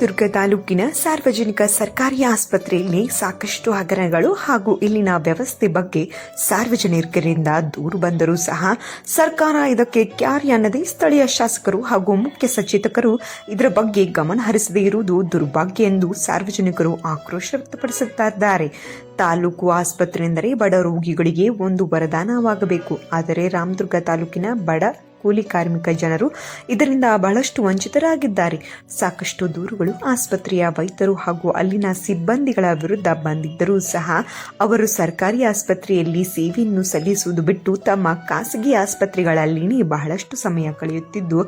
ರಾಮದುರ್ಗ ತಾಲೂಕಿನ ಸಾರ್ವಜನಿಕ ಸರ್ಕಾರಿ ಆಸ್ಪತ್ರೆಯಲ್ಲಿ ಸಾಕಷ್ಟು ಹಗರಣಗಳು ಹಾಗೂ ಇಲ್ಲಿನ ವ್ಯವಸ್ಥೆ ಬಗ್ಗೆ ಸಾರ್ವಜನಿಕರಿಂದ ದೂರು ಬಂದರೂ ಸಹ ಸರ್ಕಾರ ಇದಕ್ಕೆ ಕ್ಯಾರಿ ಅನ್ನದೇ ಸ್ಥಳೀಯ ಶಾಸಕರು ಹಾಗೂ ಮುಖ್ಯ ಸಚೇತಕರು ಇದರ ಬಗ್ಗೆ ಗಮನ ಹರಿಸದೇ ಇರುವುದು ದುರ್ಭಾಗ್ಯ ಎಂದು ಸಾರ್ವಜನಿಕರು ಆಕ್ರೋಶ ವ್ಯಕ್ತಪಡಿಸುತ್ತಿದ್ದಾರೆ. ತಾಲೂಕು ಆಸ್ಪತ್ರೆ ಎಂದರೆ ಬಡ ರೋಗಿಗಳಿಗೆ ಒಂದು ವರದಾನವಾಗಬೇಕು. ಆದರೆ ರಾಮದುರ್ಗ ತಾಲೂಕಿನ ಬಡ ಕೂಲಿ ಕಾರ್ಮಿಕ ಜನರು ಇದರಿಂದ ಬಹಳಷ್ಟು ವಂಚಿತರಾಗಿದ್ದಾರೆ. ಸಾಕಷ್ಟು ದೂರುಗಳು ಆಸ್ಪತ್ರೆಯ ವೈದ್ಯರು ಹಾಗೂ ಅಲ್ಲಿನ ಸಿಬ್ಬಂದಿಗಳ ವಿರುದ್ಧ ಬಂದಿದ್ದರೂ ಸಹ ಅವರು ಸರ್ಕಾರಿ ಆಸ್ಪತ್ರೆಯಲ್ಲಿ ಸೇವೆಯನ್ನು ಸಲ್ಲಿಸುವುದು ಬಿಟ್ಟು ತಮ್ಮ ಖಾಸಗಿ ಆಸ್ಪತ್ರೆಗಳಲ್ಲಿನೇ ಬಹಳಷ್ಟು ಸಮಯ ಕಳೆಯುತ್ತಿದ್ದು,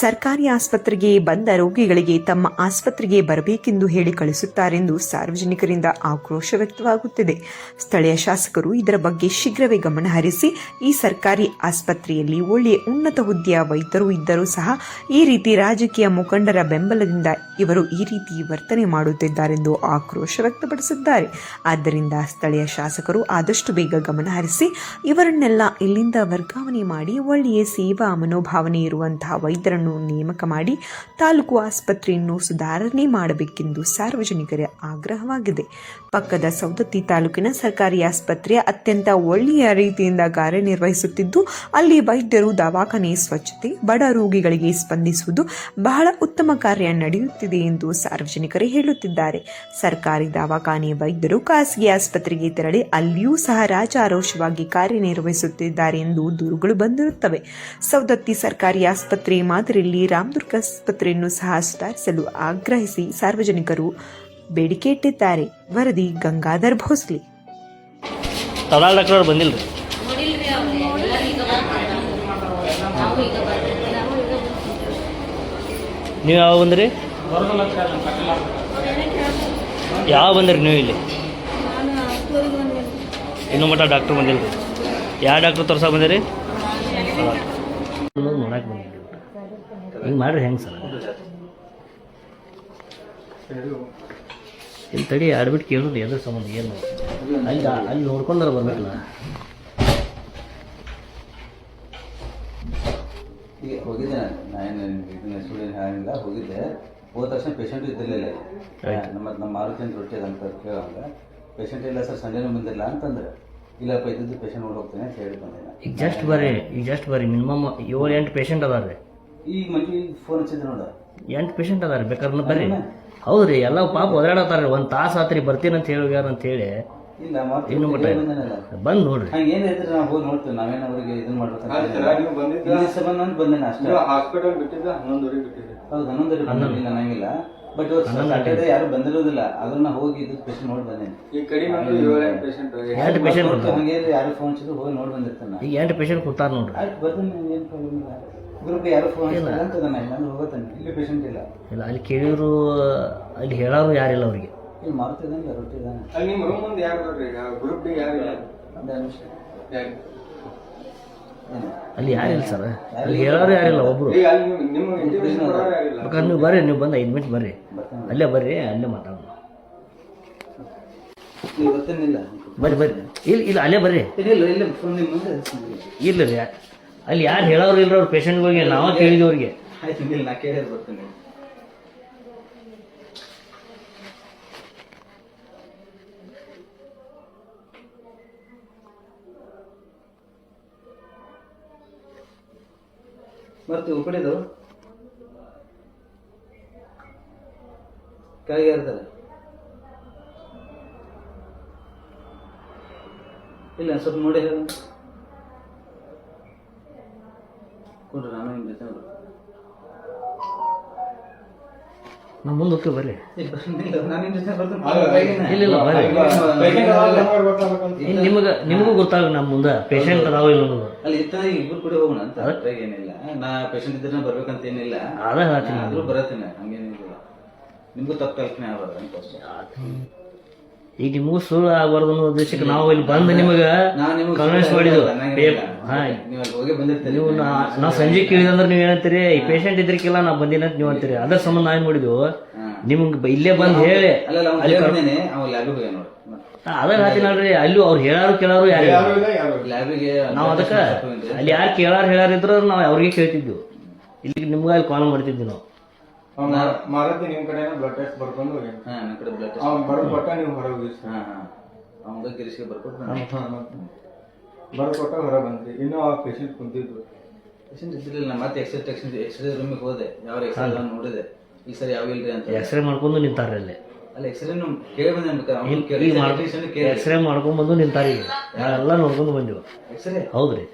ಸರ್ಕಾರಿ ಆಸ್ಪತ್ರೆಗೆ ಬಂದ ರೋಗಿಗಳಿಗೆ ತಮ್ಮ ಆಸ್ಪತ್ರೆಗೆ ಬರಬೇಕೆಂದು ಹೇಳಿ ಕಳಿಸುತ್ತಾರೆಂದು ಸಾರ್ವಜನಿಕರಿಂದ ಆಕ್ರೋಶ ವ್ಯಕ್ತವಾಗುತ್ತಿದೆ. ಸ್ಥಳೀಯ ಶಾಸಕರು ಇದರ ಬಗ್ಗೆ ಶೀಘ್ರವೇ ಗಮನ ಹರಿಸಿ ಈ ಸರ್ಕಾರಿ ಆಸ್ಪತ್ರೆಯಲ್ಲಿ ಒಳ್ಳೆಯ ಉನ್ನತ ಹುದ್ದೆಯ ವೈದ್ಯರು ಇದ್ದರೂ ಸಹ ಈ ರೀತಿ ರಾಜಕೀಯ ಮುಖಂಡರ ಬೆಂಬಲದಿಂದ ಇವರು ಈ ರೀತಿ ವರ್ತನೆ ಮಾಡುತ್ತಿದ್ದಾರೆಂದು ಆಕ್ರೋಶ ವ್ಯಕ್ತಪಡಿಸಿದ್ದಾರೆ. ಆದ್ದರಿಂದ ಸ್ಥಳೀಯ ಶಾಸಕರು ಆದಷ್ಟು ಬೇಗ ಗಮನಹರಿಸಿ ಇವರನ್ನೆಲ್ಲ ಇಲ್ಲಿಂದ ವರ್ಗಾವಣೆ ಮಾಡಿ ಒಳ್ಳೆಯ ಸೇವಾ ಮನೋಭಾವನೆ ಇರುವಂತಹ ವೈದ್ಯರನ್ನು ನೇಮಕ ಮಾಡಿ ತಾಲೂಕು ಆಸ್ಪತ್ರೆಯನ್ನು ಸುಧಾರಣೆ ಮಾಡಬೇಕೆಂದು ಸಾರ್ವಜನಿಕರ ಆಗ್ರಹವಾಗಿದೆ. ಪಕ್ಕದ ಸೌದತ್ತಿ ತಾಲೂಕಿನ ಸರ್ಕಾರಿ ಆಸ್ಪತ್ರೆ ಅತ್ಯಂತ ಒಳ್ಳೆಯ ರೀತಿಯಿಂದ ಕಾರ್ಯನಿರ್ವಹಿಸುತ್ತಿದ್ದು, ಅಲ್ಲಿ ವೈದ್ಯರು ದವಾಖಾನೆ ಸ್ವಚ್ಛತೆ, ಬಡ ರೋಗಿಗಳಿಗೆ ಸ್ಪಂದಿಸುವುದು ಬಹಳ ಉತ್ತಮ ಕಾರ್ಯ ನಡೆಯುತ್ತಿದೆ ಎಂದು ಸಾರ್ವಜನಿಕರು ಹೇಳುತ್ತಿದ್ದಾರೆ. ಸರ್ಕಾರಿ ದವಾಖಾನೆ ವೈದ್ಯರು ಖಾಸಗಿ ಆಸ್ಪತ್ರೆಗೆ ತೆರಳಿ ಅಲ್ಲಿಯೂ ಸಹ ರಾಜಾರೋಷವಾಗಿ ಕಾರ್ಯನಿರ್ವಹಿಸುತ್ತಿದ್ದಾರೆ ಎಂದು ದೂರುಗಳು ಬಂದಿರುತ್ತವೆ. ಸೌದತ್ತಿ ಸರ್ಕಾರಿ ಆಸ್ಪತ್ರೆ ಮಾದರಿಯಲ್ಲಿ ರಾಮದುರ್ಗ ಆಸ್ಪತ್ರೆಯನ್ನು ಸಹ ಸುಧಾರಿಸಲು ಆಗ್ರಹಿಸಿ ಸಾರ್ವಜನಿಕರು ಬೇಡಿಕೆ ಇಟ್ಟಿದ್ದಾರೆ. ವರದಿ ಗಂಗಾಧರ್ ಭೋಸ್ಲಿ. ಅವ್ರು ಬಂದಿಲ್ಲ ರೀ ನೋಡಿಲ್ರಿ ಅವ್ರು ಎಲ್ಲ ಈಗ ಬರ್ತಾರೆ ನಾವು ಈಗ ಬರ್ತೀವಿ ನಾವು ಈಗ ನೀವು ಯಾವ ಬಂದ್ರಿ? ಯಾವ ಬಂದ್ರಿ ನೀವು ಇಲ್ಲಿ? ಇನ್ನೂ ಮಟ್ಟ ಡಾಕ್ಟ್ರ್ ಬಂದಿಲ್ಲ ರೀ ಯಾವ ಡಾಕ್ಟ್ರ್ ತೋರ್ಸಕ್ಕೆ ಬಂದಿರಿ? ನೋಡಕ್ಕೆ ಬಂದಿರಿ ಹಿಂಗೆ ಮಾಡ್ರಿ ಹೆಂಗೆ ಸರ್? ಇಲ್ಲಿ ತಡಿ ಆಡ್ಬಿಟ್ಟು ಕೇಳಿದ್ರಿ ಎದ್ರ ಸಂಬಂಧ ಏನು ಅಲ್ಲಿ ಅಲ್ಲಿ ನೋಡ್ಕೊಂಡ್ರೆ ಬರ್ಬೇಕಲ್ಲ ಈಗ ಹೋಗಿದ್ದೆ ನಾನು ಇದನ್ನ ಸ್ಟೂಡೆಂಟ್ ಹಾಗಿಲ್ಲ ಹೋಗಿದ್ದೆ. ಹೋದ ತಕ್ಷಣ ಪೇಷಂಟ್ ಇದ್ದಿರಲಿಲ್ಲ ನಮ್ಮ ನಮ್ಮ ಮಾರುತಿ ಅಂತ ರೊಟ್ಟಿ ಅಂತ ಕೇಳಂಗ ಪೇಷಂಟ್ ಇಲ್ಲ ಸರ್ ಸಂಜೆನೂ ಬಂದಿಲ್ಲ ಅಂತಂದ್ರೆ ಇಲ್ಲಪ್ಪ ಇದ್ದಿದ್ದು ಪೇಷಂಟ್ ನೋಡಿ ಹೋಗ್ತೇನೆ ಅಂತ ಹೇಳಿ ಬಂದೆ ನಾನು. ಈಗ ಜಸ್ಟ್ ಬರ್ರಿ ಈಗ ಜಸ್ಟ್ ಬರ್ರಿ. ಮಿನಿಮಮ್ ಏಳು ಎಂಟು ಪೇಷಂಟ್ ಅದಾರ ರೀ. ಈಗ ಮಂಜು ಫೋನ್ ಹಚ್ಚಿದ್ದೆ ನೋಡ. ಎಂಟು ಪೇಷಂಟ್ ಅದಾರ ಬೇಕಾದ್ರೆ ಬರ್ರಿ. ಹೌದ್ರಿ ಎಲ್ಲ ಪಾಪ ಒದರಾಡತ್ತಾರ ಒಂದು ತಾಸು ಆತ್ರಿ ಬರ್ತೀನಿ ಅಂತ ಹೇಳಿ ಅಂತ ಹೇಳಿ. ಇಲ್ಲ ಇನ್ನು ಮಟ್ಟ ಬಂದು ನೋಡ್ರಿ. ಹಂಗೆ ಏನು ಹೇಳ್ತಾರೆ ನಾವು? ಹೋಗಿ ನೋಡ್ತೀವಿ ನಾವೇನು ಅವ್ರಿಗೆ ಇದನ್ನ ಮಾಡ್ಬೇಕು ಬಂದು ಬಂದೇನೆ ಅಷ್ಟೇ. ಹಾಸ್ಪಿಟಲ್ ಬಿಟ್ಟಿದ್ದ? ಹನ್ನೊಂದುವರೆಗೆ ಬಿಟ್ಟಿದ್ದೆ ಹೌದು ಹನ್ನೊಂದು ಬಂದಿಲ್ಲ ನನಗಿಲ್ಲ ಬಟ್ ಇವತ್ತು ಸಾಟರ್ಡೆ ಯಾರು ಬಂದಿರೋದಿಲ್ಲ. ಅದನ್ನ ಹೋಗಿ ಇದು ಪೇಷಂಟ್ ನೋಡಿ ಬಂದೇನೆ. ಈ ಕಡಿಮೆ ಏಳೆಂಟು ಪೇಷಂಟ್ ಎಂಟು ಪೇಷಂಟ್ ಹಂಗೆ ಯಾರು ಫೋನ್ ಹಚ್ಚಿದ್ರು ಹೋಗಿ ನೋಡಿ ಬಂದಿರ್ತಾನೆ. ಈಗ ಎಂಟು ಪೇಷಂಟ್ ಕೂತಾರ ನೋಡ್ರಿ. ಆಯ್ತು ಬರ್ತಾನೆ ಏನು ಪ್ರಾಬ್ಲಮ್ ಇಲ್ಲ. ಗ್ರೂಪ್ ಯಾರು ಫೋನ್ ಇಲ್ಲ. ಅಂತ ನಾನು ಹೋಗತ್ತಾನೆ. ಇಲ್ಲಿ ಪೇಷಂಟ್ ಇಲ್ಲ. ಇಲ್ಲ ಅಲ್ಲಿ ಕೇಳಿದ್ರು ಅಲ್ಲಿ ಹೇಳೋರು ಯಾರಿಲ್ಲ ಅವ್ರಿಗೆ. ಇಲ್ಲಿ ಮಾರುತಿದಂಗೆ ರೊಟ್ಟಿ ಇದ್ದಾನೆ. ಅಲ್ಲಿ ನಿಮ್ಮ ರೂಮ್ ಮುಂದೆ ಯಾರು ನೋಡ್ರಿ ಗ್ರೂಪ್ ಡಿ ಯಾರು ಇಲ್ಲ? ಒಂದೇ ನಿಮಿಷ ಯಾರು? ಅಲ್ಲಿ ಯಾರಿಲ್ಲ ಸರ್? ಅಲ್ಲಿ ಹೇಳೋರು ಯಾರಿಲ್ಲ ಒಬ್ರು. ಈಗ ಅಲ್ಲಿ ನಿಮ್ಮ ನಿಮ್ಮ ಇಂಟಿಮೇಷನ್ ಕೊಡೋರು ಯಾರಿಲ್ಲ ಬೇಕಾದ್ರೆ ನೀವು ಬರ್ರಿ ನೀವು ಬಂದು ಐದು ಮಿನಿಟ್ ಬರ್ರಿ. ಅಲ್ಲೇ ಬರ್ರಿ ಅಲ್ಲೇ ಮಾತಾಡೋಣ. ನೀವು ಬರ್ತಾನಿಲ್ಲ. ಬರ್ರಿ ಬರ್ರಿ. ಇಲ್ಲ ಇಲ್ಲ ಅಲ್ಲೇ ಬರ್ರಿ. ಇಲ್ಲ ಇಲ್ಲ ಫೋನ್ ನಿಮ್ಮ ಮುಂದೆ ಇಲ್ಲ ರೀ ಅಲ್ಲಿ ಯಾರು ಹೇಳೋರು ಇಲ್ಲ ಅವ್ರ ಪೇಷಂಟ್ಗಳಿಗೆ ನಾವು ಕೇಳಿದವ್ರಿಗೆ. ಅವ್ರಿಗೆ ಆಯ್ತು ಇಲ್ಲ ನಾ ಕೇಳಿದ್ರೆ ಬರ್ತಾನೆ. ಮತ್ತೆ ಉಳ್ಕಡೆದು ಕೆಳಗೆ ಇಲ್ಲ ಸ್ವಲ್ಪ ನೋಡಿ ಹೇಳು. ಕೊಡ್ರಿ ನಾನು ಹಿಂಗೆ ಜೊತೆ ಮುಂದಕ್ಕೆ ಮುಂದೆ ಹೋಗ್ತೀವಿ ಬರ್ರಿ ಏ, ನಾನು ನಿಮ್ಮ ಬರ್ತೀನಿ. ಇಲ್ಲ ಇಲ್ಲ ಬರ್ರಿ. ಇಲ್ಲ, ನಿಮಗೆ ನಿಮಗೂ ಗೊತ್ತಾಗ ನಮ್ಮ ಮುಂದೆ. ಪೇಷಂಟ್ ಅದಾವ ಇಲ್ಲ ಅನ್ನೋದು. ಅಲ್ಲಿ ಇತ್ತಾಗ ಇಬ್ರು ಕೂಡ ಹೋಗೋಣ ಅಂತ. ಅದ್ರಾಗ ಏನಿಲ್ಲ. ನಾ ಪೇಷಂಟ್ ಇದ್ರೆ ಬರ್ಬೇಕಂತ ಏನಿಲ್ಲ. ಅದೇ ಹೇಳ್ತೀನಿ. ಆದ್ರೂ ಬರತ್ತೀನಿ ಹಂಗೇನಿಲ್ಲ. ನಿಮ್ಗೂ ತಪ್ಪು ಕಲ್ಪನೆ ಆಗ್ಬಾರ್ದು ಅಂತ ಅಷ್ಟೇ. ಈಗ ನಿಮಗೂ ಸುಳ್ಳು ಆಗಬಾರ್ದು ಅನ್ನೋ ಉದ್ದೇಶಕ್ಕೆ ನಾವು ಇಲ್ಲಿ ಬಂದು ನಿಮಗೆ ಕನ್ವಿನ್ಸ್ ಮಾಡಿದ್ವು ನೀವು ನೀವು ಸಂಜೆ ಕೇಳಿದಂದ್ರೆ ನೀವು ಏನಂತೀರಿ ಈ ಪೇಷಂಟ್ ಇದ್ರಿಕಿಲ್ಲ ನಾ ಬಂದಿನ ಅಂತ ನೀವು ಅಂತೀರಿ. ಅದ್ರ ಸಂಬಂಧ ನಾನು ಮಾಡಿದ್ವು? ಹಾ. ನಿಮ್ಗೆ ಇಲ್ಲೇ ಬಂದು ಹೇಳಿ. ಅಲ್ಲಿ ಅದ ಹೇಳ್ತೀನಿ ನೋಡ್ರಿ. ಅಲ್ಲಿ ಅವ್ರು ಹೇಳಾರು ಕೇಳಾರು ಯಾರು. ನಾವು ಅದಕ್ಕೆ ಅಲ್ಲಿ ಯಾರು ಕೇಳಾರು ಹೇಳಾರು ಇದ್ರ ನಾವು ಅವ್ರಿಗೆ ಕೇಳ್ತಿದ್ವು. ಇಲ್ಲಿ ನಿಮ್ಗೆ ಅಲ್ಲಿ ಕಾಲ್ ಮಾಡ್ತಿದ್ವಿ ನಾವು. ಮಾರುತಿ ನಿಮ್ ಕಡೆನ ಬ್ಲಡ್ ಟೆಸ್ಟ್ ಬರ್ಕೊಂಡು ಹೋಗಿ ಹಾಂ ನನ್ನ ಕಡೆ ಬ್ಲಡ್ ಟೆಸ್ಟ್ ಅವ್ನು ಬರೋದು ಕೊಟ್ಟ ನೀವು ಹೊರಗೆ ಹೋಗಿ. ಹಾಂ ಹಾಂ. ಅವಂಗ ಗಿರೀಶ್ಗೆ ಬರ್ಕೊಟ್ಟು ಬರೋದು ಕೊಟ್ಟ ಹೊರ ಬಂದ್ರಿ ಇನ್ನೂ ಆ ಪೇಷಂಟ್ ಕುಂತಿದ್ರು. ಪೇಷಂಟ್ ಇದ್ದಿರಲಿಲ್ಲ ಮತ್ತೆ ಎಕ್ಸ್ರೇ ಟೆಕ್ಷನ್ ಎಕ್ಸ್ರೇ ರೂಮಿಗೆ ಹೋದೆ. ಯಾವ ಎಕ್ಸ್ರೇ ನೋಡಿದೆ. ಈ ಸರಿ ಯಾವ ಇಲ್ರಿ ಅಂತ. ಎಕ್ಸ್ರೇ ಮಾಡ್ಕೊಂಡು ನಿಂತಾರ್ರಿ ಅಲ್ಲಿ. ಅಲ್ಲ ಎಕ್ಸ್ರೇನು ಕೇಳಿ ಬಂದೆ ಎಕ್ಸ್ರೇ ಮಾಡ್ಕೊಂಡ್ ಬಂದು ನಿಂತಾರಿ ಎಲ್ಲ ನೋಡ್ಕೊಂಡು ಬಂದಿವ. ಎಕ್ಸ್ರೇ ಹೌದ್ರಿ.